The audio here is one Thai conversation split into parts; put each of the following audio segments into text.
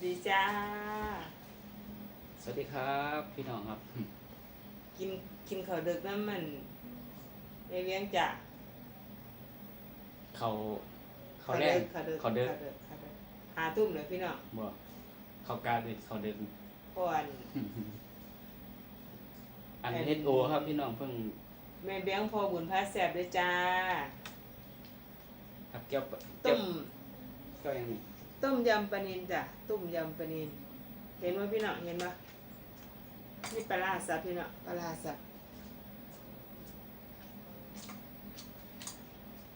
สวัสดีจ้า สวัสดีครับพี่น้องครับ กินกินข้าวดึกน้ำมันในเวียงจ้ะเขาเขาแรกข้าวดึกเขาเดินข้าวดึกข้าวดึกหาทุ่มเลยพี่น้องบ่เขาการดิเขาเดินก่อนอันเฮดโอครับพี่น้องเพิ่งแม่เบี้ยงพอบุญพาแสบด้วยจ้า ครับเกี่ยวต้มเก็ยังนี่ ต้มยำปลานินจ้ะต้มยำปลานินเห็นไหมพี่น้องเห็นปะนี่ปลาร้าสับพี่น้องปลาร้าสับ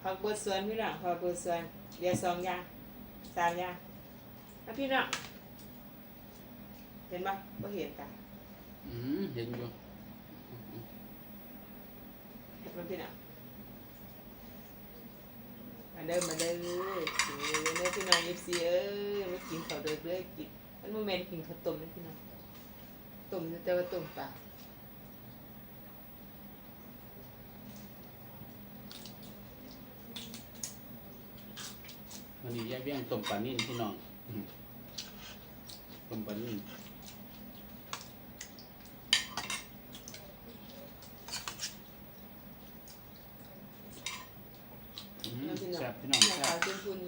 ผักเบิดสวนพี่น้องผักเบิดสวนเดี๋ยวสองอย่างสามอย่างแล้วพี่น้องเห็นปะก็เห็นจ้ะอืมเห็นอยู่เห็นปะพี่น้อง มาเด้อมาเด้อกินเด้อเด้อพี่น้องยิบซีเอ้ยมากินข้าวเด้อเด้อกินมันโมเมนต์กินข้าวต้มนะพี่น้องต้มแต่ว่าต้มปลาวันนี้ยายเบี้ยงต้มปลานิ่นพี่น้องต้มปลานิ่นอืม แล้วพี่น้อง แซ่ บพี่น้องหน้าแซ่ขาวบจนคุณ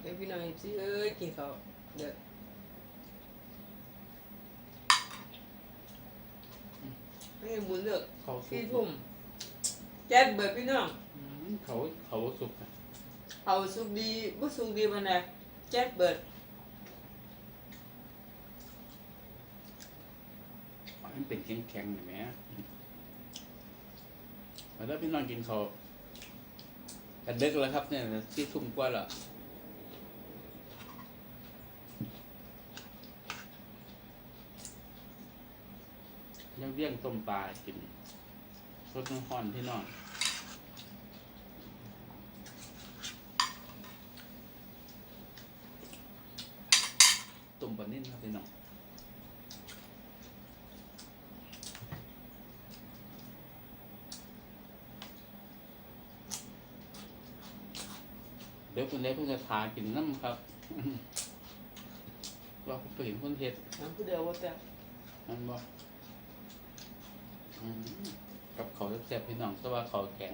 เดี๋ยวพี่น้องยิบซีเอ้ยกินข้าวเด้อไม่ให้บุญเลิกเขาสุพี่กทุ่มแจ๊ดเบิดพี่น้อง อืมเขาเขาสุกอะ เอาสุกดีบ่สุกดีมันนะแจ๊ดเบิด มัน เป็นแข็งๆเห็นไหมมาแล้วพี่น้องกินเขาวกันเด็กแล้วครับ เนี่ยที่ทุ่มกว่าล้วยังเลี้ยงต้มปลากินรสน้ำห้อนพี่น้องต้มปลานิ่นครับพี่น้อง เดี๋ยวคุณเล็กเพิ่งจะทากินน้ำครับว่าผมไปเห็นคนเฮ็ดน้ำผู้เดียวว่าแต่นั่นบ่อืมกับเขาวแซ่บๆพี่น้องแต่ว่าเขาวแข็ง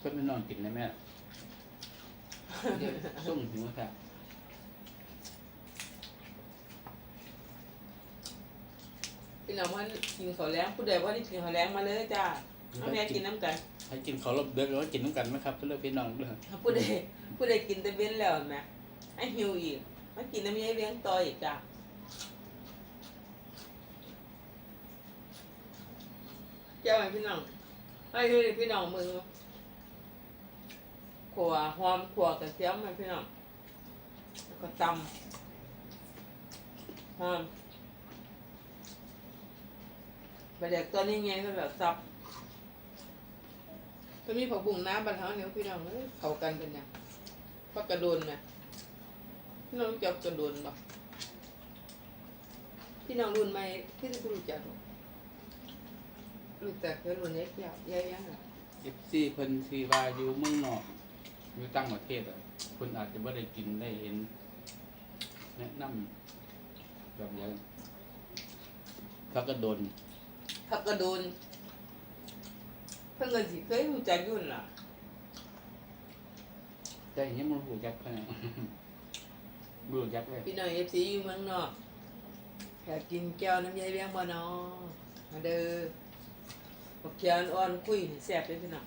เพื่อนพี่น้องกินได้ไหมเดี๋ยวส่งหิวค่ะพี่น้องว่ากินข้าวแล้งผู้ใดว่านี่กินข้าวแล้งมาเลยจ้าน้องแม่กินน้ำกันให้กินเขาวรบเดือดแล้วกินน้ำกันไหมครับเพื่อนพี่น้องด้วยถ้าผู้ใดผู้ใดกินแต่เว้นแล้วแม่ให้หิวอีกมากินน้ำยายเลี้ยงต่ออีกจ้าเจ้าไอ้พี่น้องให้พี่พี่น้องมือ ขัวหอมขัวกระเทียมให้พี่น้องแล้วก็ตำหอมไปเด็กตัวนี้ไงก็แบบซับก็มีผักบุ้งน้ำบันเทาเนี่ยพี่น้องเข้ากันเป็นยังปักกระโดนไหมพี่น้องรู้จับกระโดนปะพี่น้องรุ่นใหม่พี่จะรู้จักรู้จักเพื่อนรุ่นเล็กยาวใหญ่ยังอะเอฟซีเพิ่นซีว่าอยู่เมืองนอก อยู่ต่างประเทศอะเพิ่นอาจจะไม่ได้กินได้เห็น แนะนำแบบอย่างเขาก็โดนผักกระโดนเพิ่นก็สิเคยรู้จักอยุ่นนล่ะแต่อย่างนี้มันหูยักษ์ขนาดบูยักษ์เลยพี่น้องเอฟซีอยู่เมืองนอกแค่กินแก้วน้ำยายเลี้ยงบ่เนอมาเด้อบักเขียนอ่อนคุยนี่แซ่บเลยพี่น้อง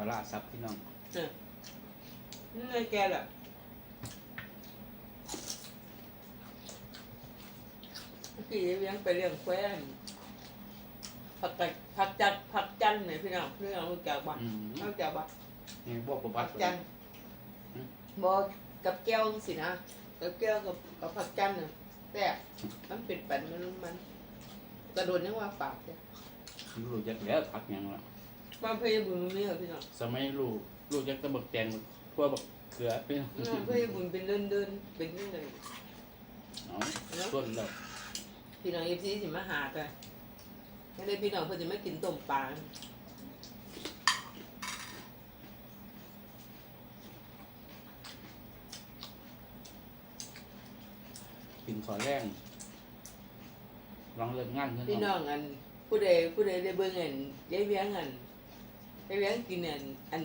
ปลาร้าซับพี่น้องเออนี่ไงแกล่ะเมื่อกี้ยายเลี้ยงไปเลี้ยงแคว้นผักกัดผักจัดผักจันเนี่ยพี่น้องพี่น้องรู้จักบ่อืมรู้จักบ่นี่พวกประวัผัติกจันอืมบ่กับแก้วสินะกับแก้วกับกับผักจันน่ะแต่มันเป็นปันมันมัน กระโดดยังว่าปากเนี่ยรู้จักแล้วพักหยังละ ความพยายามบุญมันนี่เหรอพี่น้องสมัยรู้รู้จักแตะบักแตงทั่วบักเขือพี่น้องน้องพยายามบุญเป็นเดินเดินๆเป็นยังไงเอาเนาะส่วนแล้วพี่น้องเอฟซีสิมาหากันไม่ได้พี่น้องเพื่อนจะไม่กินต้มปลากินขอแรงลองเลิกงานเพิ่นพี่น้เนาะองอันผู้ใดผู้ใดได้เบิ่งอันยายเวียงอัน ยายเวียงกินอันอัน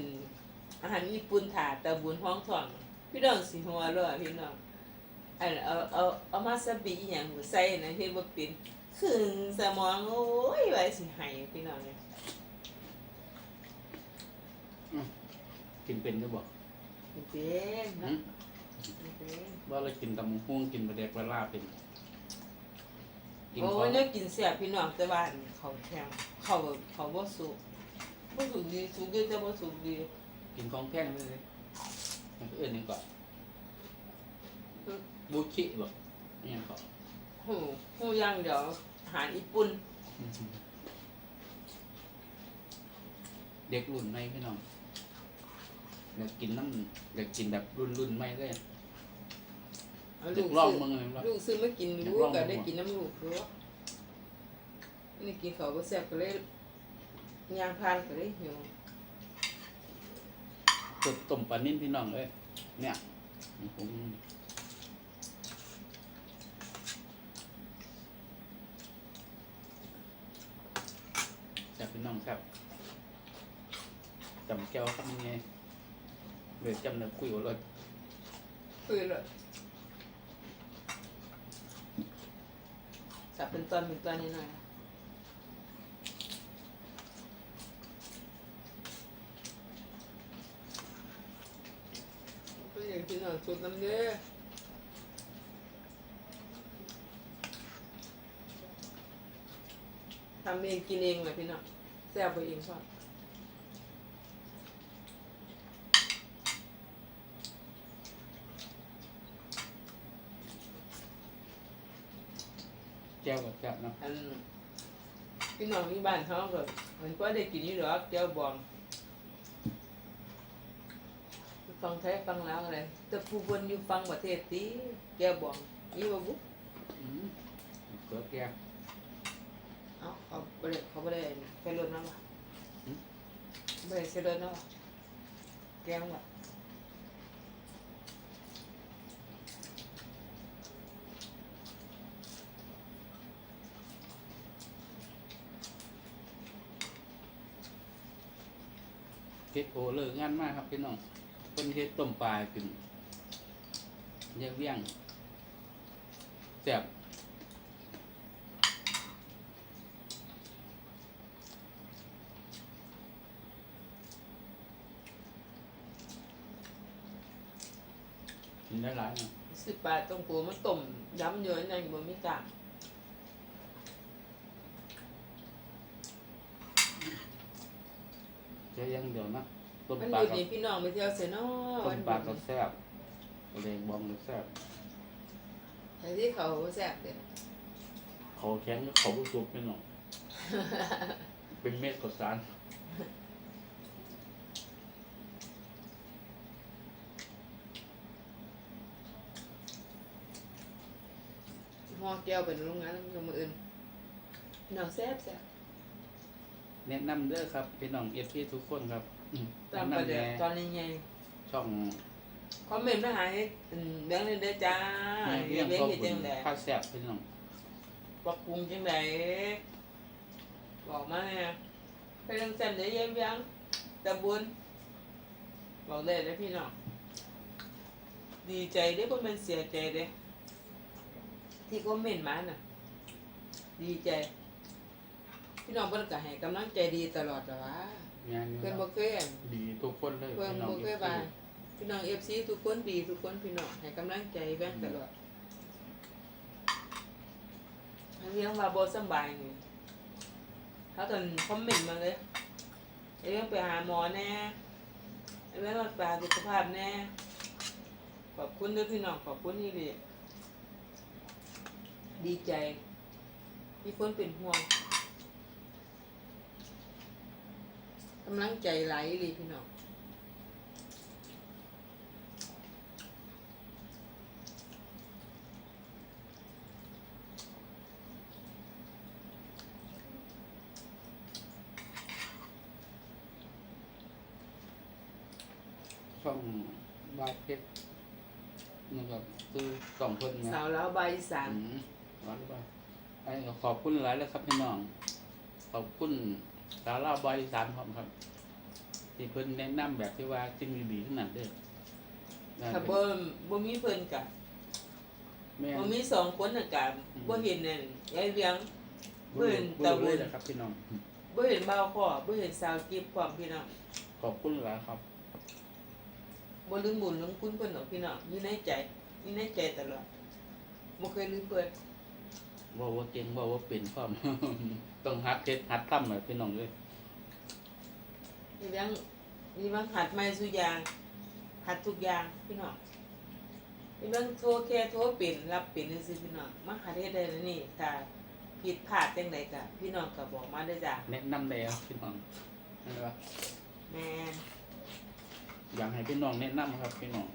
อาหารญี่ปุ่นถาตะบุญห้องทองพี่น้องสิหัวเร้อพี่น้องอันเอาเอาเอามาสบิอหย่างใส่นะเฮ็ดบ่เป็นขึ้นสมองโอ้ยว่าสิให้พี่น้องเนี่ยกินเป็นก็บอกเป็นนะเป็นว่าเรากินตำบักหุ่งกินปลาแดกปลาลาเป็นกินโอ้ขอยเนี่ยกินแซ่บพี่น้องแต่ว่าอันเขาแข็งเขาเขาบ่สุก บ่สุกดีสุกดีแต่บ่สุกดีกินของแพงเลยมันก็เอื่นนี่ก่อนบูชิบอกนี่ยังก่อนโหโหอย่างเดียวอาหารญี่ปุ่น เด็กรุ่นใหม่พี่น้องอยากกินน้ำอยากกินแบบรุ่นรุ่นใหม่เลยเอาเด็ลูกกลองซื้อมึงเลยว่าลูกซื้อมากินอยากลูลกองก็ดูได้กินน้ำลูกด้วยนี่กินเขาวบ่แซ่บก็เลย ยางพานก็เลยหิวต้มต้มปลานิ่มพี่น้องเอ้ยเนี่ยผมแซ่บพี่น้องครับจำแก้วทำยังไงเลยจำเนื้อคุยกับรถคือเลยสับเป็นตอนเป็นตอนนิดหน่อย ก็อย่างที่น้องชุดน้ำเด้อทำเองกินเองเลยพี่น้องแซ่บไปเองชอบแก้วกับแก้วเนาะ อันพี่น้องที่บ้านเขาก็มันก็ได้กินอยู่หรอกเจ้าบอง ฟังไทยฟังลาวอะไรแต่ผู้บนอยู่ฟังประเทศตีแก้วบองยี่บ่บุอืมเกลือแก้วเอ้าเขาบ่ได้เขาบ่ได้ใส่รถน้ำว่ะหืมบ่ได้ใส่รถน้ำว่ะแก้วว่ะเฮ็ดโอเลิกงานมากครับพี่น้อง คนเฮ็ดต้มปลาให้กินเยี่ยงเวี่ยงแซ่บกินได้หลายเนาะสิบบาทต้องปูมันต้มย้ำเยอะนั่นบ่มีกลางเจ๊ยังเดียวนะ ต้มมันปลาอยู่กับนี่พี่น้องไปเที่ยวเสยเนาะต้วัมนปลาหก็ยุดแซ่บแรงบองก็แซ่บไอ้ที่เขาแซ่บเด้เขาแข็งก็เขาบุสุกพี่น้องเป็นเม็ดข้าวสารห่อแก้วเป็นโรงงานแล้วมืออื่นพี่น้องแซ่บแซ่บ แนะนำเด้อครับพี่น้องเอฟซีทุกคนครับอืม ตามแนะประนำเดี๋ยแน่วตอนนี้ไงช่องคอมเมนต์มาหาให้อืมแบงค์เลยเด้อจ้าแม่เรีเลี้ยยนงเรียนครอบเห็นครัจังไดข้าวแซ่บพี่น้องปรับปรุงจังไดบอกมาเนี่ยไปเรื่องแซ่บเดี๋ยวเยี่ยมยังตะบุญบอกเลยนะพี่น้องดีใจเด้อบ่แมันเสียใจเด้อที่คอมเมนต์มาน่ะ ดีใจ พี่น้องเพิ่นก็ให้กำลังใจดีตลอดแล้ววะงานนี้เพิ่นคบ่รับเคยอั่นดีทุกคนเลยเพิ่นพี่น้องบ่เอเคยฟว่าซีพี่น้อง FC ทุกคนดีทุกคนพี่น้องให้กำลังใจแบ่งตลอดอันนี้ยังว่าบ่สำบายนี่เขาตอนคอมเมนต์มาเลยไอ้เรื่องไปหาหมอแน่ไอ้เรื่องรักษาสุขภาพแน่ขอบคุณเด้อพี่น้องขอบคุณนี่เลยดีใจ มีคนเป็นห่วง กำลังใจไหลเลยพี่น้องช่องบาเพชรนี่ก็คือสองคนนะสาวแล้วใบายอีสานอืมร้อนไปไอ้ก็ขอบคุณหลายแล้วครับพี่น้อง ขอบคุณ สาวเล่าวบอยอีสานพร้อมครับที่เพิ่นแนะนำแบบที่ว่าจริงดีๆขนาดเด้อถ้าบ่บ่มีเพิ่นกะแม่บ่มีสองคนน่ะกะอืมบ่เห็นนั่นยายเวียงบุญเพิ่นบุญตะบุเลยญนะครับพี่น้องบ่เห็นบ่าวพ่อบ่เห็นสาวกิฟความพี่น้องขอบคุณหลายครับบ่ลืมบุญลืมคุณเพิ่นหรอกพี่น้องอยู่ในใจอยู่ในใจตลอดบ่เคยลืมเพิ่น ว่าว่าเก่งว่าว่าเป็นพร้อมต้องหัดเทศหัดทำหน่อยพี่น้องเลยยายเวียงมีบางหัดใหม่สุอย่างหัดทุกอย่างพี่น้องยายเวียงโทรแค่โทรเป็นรับเป็นซื่อๆพี่น้องมาหัดเฮ็ดได้แล้วนี่ถ้าผิดพลาดจังไดก็พี่น้องก็บอกมาเด้อจ้ะแนะนำแล้วพี่น้องนะครแม่นอยากให้พี่น้องแนะนำครับพี่น้อง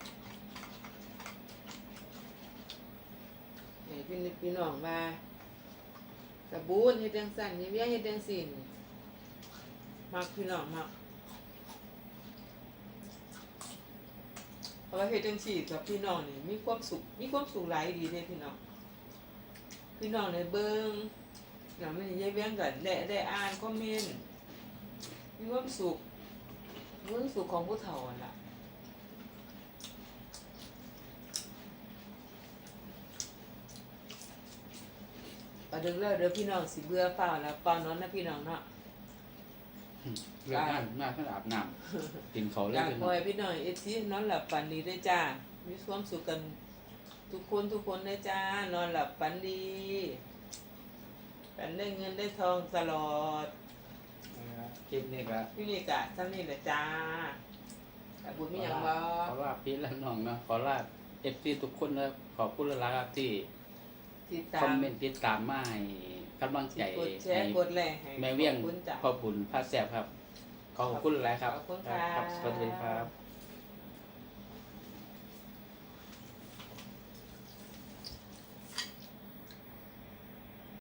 ให้พี่นึกพี่น้องว่า สบูนเฮ็ดจังซั่นยายเวียเฮ็ดจังซี่นมักพี่น้องมักเพราะว่าเฮ็ดจังซี่กับพี่น้องนี่มีความสุขมีความสุขหลายดีเด้พี่น้องพี่น้องได้เบิ่งแล้วมันยายเวียงก็ได้ได้อ่านคอมเมนต์มีความสุขมีความสุขของผู้เฒ่านั่นล่ะเอา ดึกแล้วเดี๋ยวพี่น้องสิเบื่อเปล่าแล้วเปล่านอนนะพี่น้องเนาะเรื่องงานงานท่านอาบน้ำกินเขาวเลอยยากพี่คน้อองยพี่น้องเอซีนอนหลับฝันดีด้วยจ้า มีความสุขกัน ทุกคนทุกคนด้วยจ้า นอนหลับฝันดีฝันได้เงินได้ทองตลอดคลิปนี้ก็พี่นี่กะท่านนี่แหละจ้าแต่บุญมีอย่างบ่ขอลาพี่และน้องนะขอลาเอฟซีทุกคนนะขอบคุณหลายๆครับที่ ติดตาคอมมเมนต์ติดตามมาให้กำลังใจกดแชให้ร์กดแรงให้แม่เวียงขอบคุณจ้าขอบคุณพระแสบครับ ขอบคุณหลายครับขอบคุณค่ะ ครับสวัสดีครับ